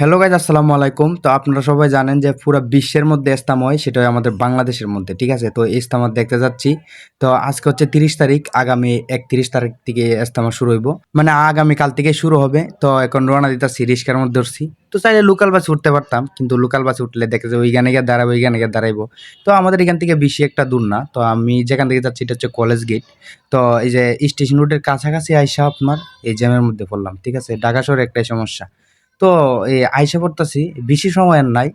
Hello guys আসসালামু আলাইকুম। তো আপনারা সবাই জানেন যে পুরো বিশ্বের মধ্যে ইস্তাম হয় সেটা আমাদের বাংলাদেশের মধ্যে, ঠিক আছে? তো ইস্তামা দেখতে যাচ্ছি। তো আজকে হচ্ছে তিরিশ তারিখ, আগামী একত্রিশ তারিখ থেকে ইস্তামা শুরু হইব। মানে আগামী কাল থেকে শুরু হবে। তো এখন রওনা দিতেছি, রিস্কার মধ্যে উঠছি তো চাইলে লোকাল বাসে উঠতে পারতাম, কিন্তু লোকাল বাসে উঠলে দেখে যে ওইখানে গিয়ে দাঁড়াবো, ওইখানে গিয়ে দাঁড়াইবো। তো আমাদের এখান থেকে বেশি একটা দূর না। তো আমি যেখান থেকে যাচ্ছি, এটা হচ্ছে কলেজ গেট তো এই যে স্টেশন রোডের কাছাকাছি আইসা আপনার, এই জ্যামের মধ্যে পড়লাম, ঠিক আছে? ঢাকা শহরে একটাই সমস্যা। তো এই আইসা পড়তেছি। বেশি সময় আর নাই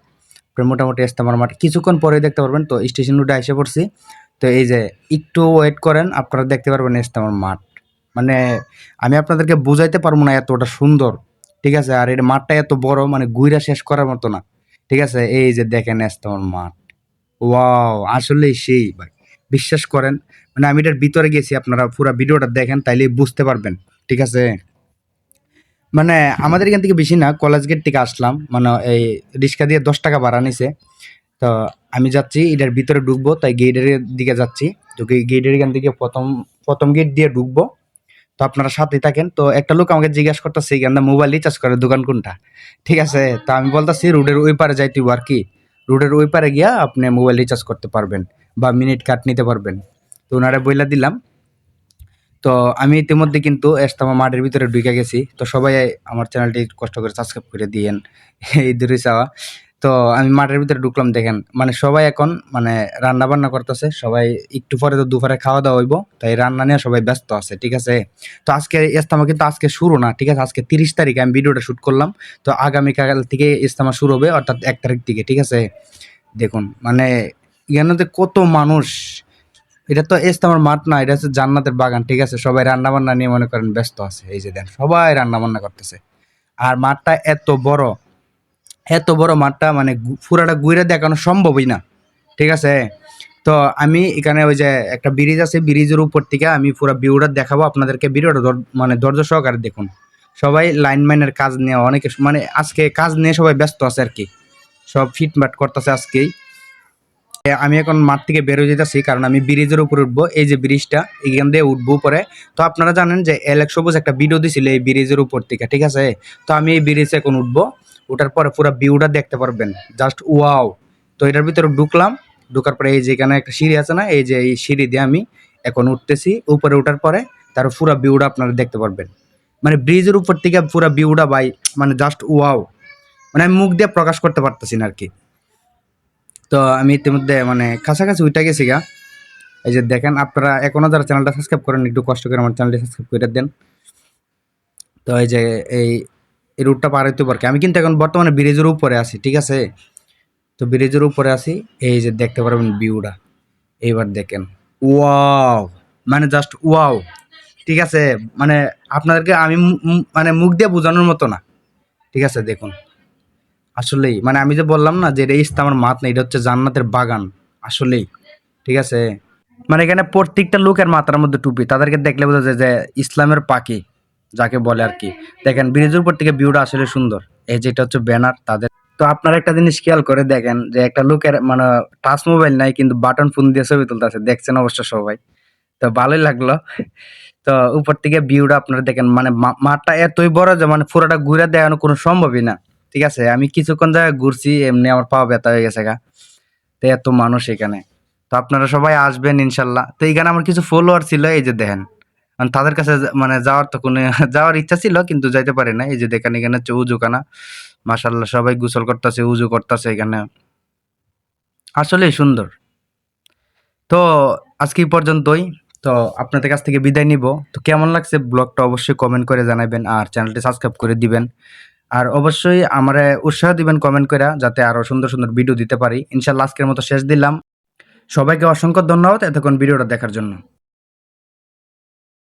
মোটামুটি ইস্তেমার মাঠ কিছুক্ষণ পরে দেখতে পারবেন। তো, স্টেশন রোডে আইসা পড়ছি। তো, এই যে, একটু ওয়েট করেন, আপনারা দেখতে পারবেন ইস্তেমার মাঠ। মানে আমি আপনাদেরকে বুঝাইতে পারব না এতটা সুন্দর। ঠিক আছে? আর এর মাঠটা এত বড় মানে গুইরা শেষ করার মতো না। ঠিক আছে? এই যে, দেখেন ইস্তেমার মাঠ। ওয়াও! আসলেই সেই, ভাই। বিশ্বাস করেন। মানে আমি এটার ভিতরে গেছি, আপনারা পুরো ভিডিওটা দেখেন তাইলে বুঝতে পারবেন। ঠিক আছে? মানে আমাদের এখান থেকে বেশি না কলেজ গেট থেকে আসলাম। মানে এই রিক্সা দিয়ে দশ টাকা ভাড়া নিছে। তো আমি যাচ্ছি, এটার ভিতরে ঢুকবো, তাই গেটের দিকে যাচ্ছি। তো গেটের এখান থেকে প্রথম প্রথম গেট দিয়ে ঢুকবো। তো আপনারা সাথেই থাকেন। তো একটা লোক আমাকে জিজ্ঞাসা করতেছে এখান মোবাইল রিচার্জ করে, দোকান কোনটা? ঠিক আছে, তো আমি বলতেছি রোডের ওই পারে যাইতে আর কি। রোডের ওই পারে গিয়া আপনি মোবাইল রিচার্জ করতে পারবেন বা মিনিট কাট নিতে পারবেন। তো ওনারা বইলা দিলাম। তো আমি ইতিমধ্যে কিন্তু এস্তামা মাঠের ভিতরে ঢুকে গেছি। তো সবাই আমার চ্যানেলটি কষ্ট করে সাবস্ক্রাইব করে দিয়েন। এই দূরে চাওয়া তো আমি মাঠের ভিতরে ঢুকলাম, দেখেন। মানে সবাই এখন মানে রান্না বান্না করতেছে। সবাই একটু পরে তো দুপুরে খাওয়া দাওয়া হইব। তাই রান্না নিয়ে সবাই ব্যস্ত আছে, ঠিক আছে? তো আজকে ইস্তামা কিন্তু আজকে শুরু না, ঠিক আছে? আজকে তিরিশ তারিখে আমি ভিডিওটা শ্যুট করলাম। তো আগামীকাল থেকে ইস্তামা শুরু হবে, অর্থাৎ এক তারিখ থেকে, ঠিক আছে? দেখুন মানে এখানে কত মানুষ এটা তো ইস্তামার মাঠ না, এটা হচ্ছে জান্নাতের বাগান, ঠিক আছে? সবাই রান্না বান্না নিয়ে মনে করেন ব্যস্ত আছে। এই যে দেন, সবাই রান্না বান্না করতেছে। আর মাঠটা এত বড় এত বড় মাঠটা মানে পুরাটা ঘুরে দেখানো সম্ভবই না, ঠিক আছে? তো আমি এখানে ওই যে একটা ব্রিজ আছে, ব্রিজের উপর থেকে আমি পুরো ভিউটা দেখাবো, আপনাদেরকে ভিডিওটা মানে ধৈর্য সহকারে দেখুন। সবাই লাইনম্যানের কাজ নিয়ে, অনেকে মানে আজকে কাজ নিয়ে সবাই ব্যস্ত আছে আর কি। সব ফিটমাট করতেছে আজকেই। আমি এখন মাঠ থেকে বেরোয় যেতেছি, কারণ আমি ব্রিজের উপর উঠবো। এই যে ব্রিজটা, এখান দিয়ে উঠবো উপরে। তো আপনারা জানেন যে এলেক সবুজ একটা ভিডিও দিছিল এই ব্রিজের উপর থেকে, ঠিক আছে? তো আমি এই ব্রিজে এখন উঠবো। ওঠার পরে পুরো ভিউটা দেখতে পারবেন। Just wow! তো এটার ভিতরে ঢুকলাম। ঢুকার পরে এই যে এখানে একটা সিঁড়ি আছে না, এই যে এই সিঁড়ি দিয়ে আমি এখন উঠতেছি। উপরে ওঠার পরে তার পুরো ভিউটা আপনারা দেখতে পারবেন। মানে ব্রিজের উপর থেকে পুরো ভিউটা ভাই মানে জাস্ট ওয়াও! মানে আমি মুখ দিয়ে প্রকাশ করতে পারতেছি না আর কি। তো আমি ইতিমধ্যে মানে কাছাকাছি উঠে গেছি গা। এই যে দেখেন, আপনারা এখনও যারা চ্যানেলটা সাবস্ক্রাইব করেন, একটু কষ্ট করে আমার চ্যানেলটা সাবস্ক্রাইব করে দেন। তো এই যে, এই এই রুটটা পার হইতে পারকে আমি কিন্তু এখন বর্তমানে ব্রিজের উপরে আছি, ঠিক আছে? তো ব্রিজের উপরে আছি, এই যে দেখতে পারবেন ভিউটা এইবার দেখেন। ওয়াও! মানে জাস্ট ওয়াও! ঠিক আছে? মানে আপনাদেরকে আমি মানে মুখ দিয়ে বোঝানোর মতো না। ঠিক আছে? দেখুন। আসলেই। মানে আমি যে বললাম না যে এটা ইস্তামার মাত না, এটা হচ্ছে জান্নাতের বাগান। আসলেই। ঠিক আছে? মানে এখানে প্রত্যেকটা লোকের মাথার মধ্যে টুপি। তাদেরকে দেখলে বোঝা যায় যে ইসলামের পাখি, যাকে বলে আর কি। দেখেন ব্রিজের উপর থেকে ভিউটা আসলে সুন্দর। এই যেটা হচ্ছে ব্যানার, তাদের তো আপনারা একটা জিনিস খেয়াল করে দেখেন যে একটা লোকের মানে টাচ মোবাইল নাই, কিন্তু বাটন ফোন দিয়ে ছবি তুলতেছে। দেখছেন অবশ্য সবাই। তো ভালোই লাগল। তো উপর থেকে ভিউটা আপনারা দেখেন মানে মাঠটা এতই বড় যে মানে পুরোটা ঘুরে দেখানো কোনো সম্ভবই না। ঠিক আছে, আমি কিছুক্ষণ জায়গায় ঘুরছি, এমনি আমার পা ব্যথা হয়ে গেছে গা। তো এত মানুষ এখানে। তো আপনারা সবাই আসবেন ইনশাল্লাহ। তো এখানে আমার কিছু ফলোয়ার ছিল, এই যে দেখেন। মানে তাদের কাছে মানে যাওয়ার তো কোনো যাওয়ার ইচ্ছা ছিল, কিন্তু যাইতে পারে না এই যে দেখেন এখানে হচ্ছে উজুখানা মাসাল্লাহ সবাই গোসল করতেছে, উজু করতেছে এখানে। আসলেই সুন্দর। তো আজকে পর্যন্তই। তো আপনাদের কাছ থেকে বিদায় নিব। তো কেমন লাগছে? ব্লগটা অবশ্যই কমেন্ট করে জানাবেন। আর চ্যানেলটি সাবস্ক্রাইব করে দিবেন। আর অবশ্যই আমরা উৎসাহ দিবেন কমেন্ট করে যাতে আরও সুন্দর সুন্দর ভিডিও দিতে পারি। ইনশাল্লাহ আজকের মতো শেষ দিলাম। সবাইকে অসংখ্য ধন্যবাদ এতক্ষণ ভিডিওটা দেখার জন্য।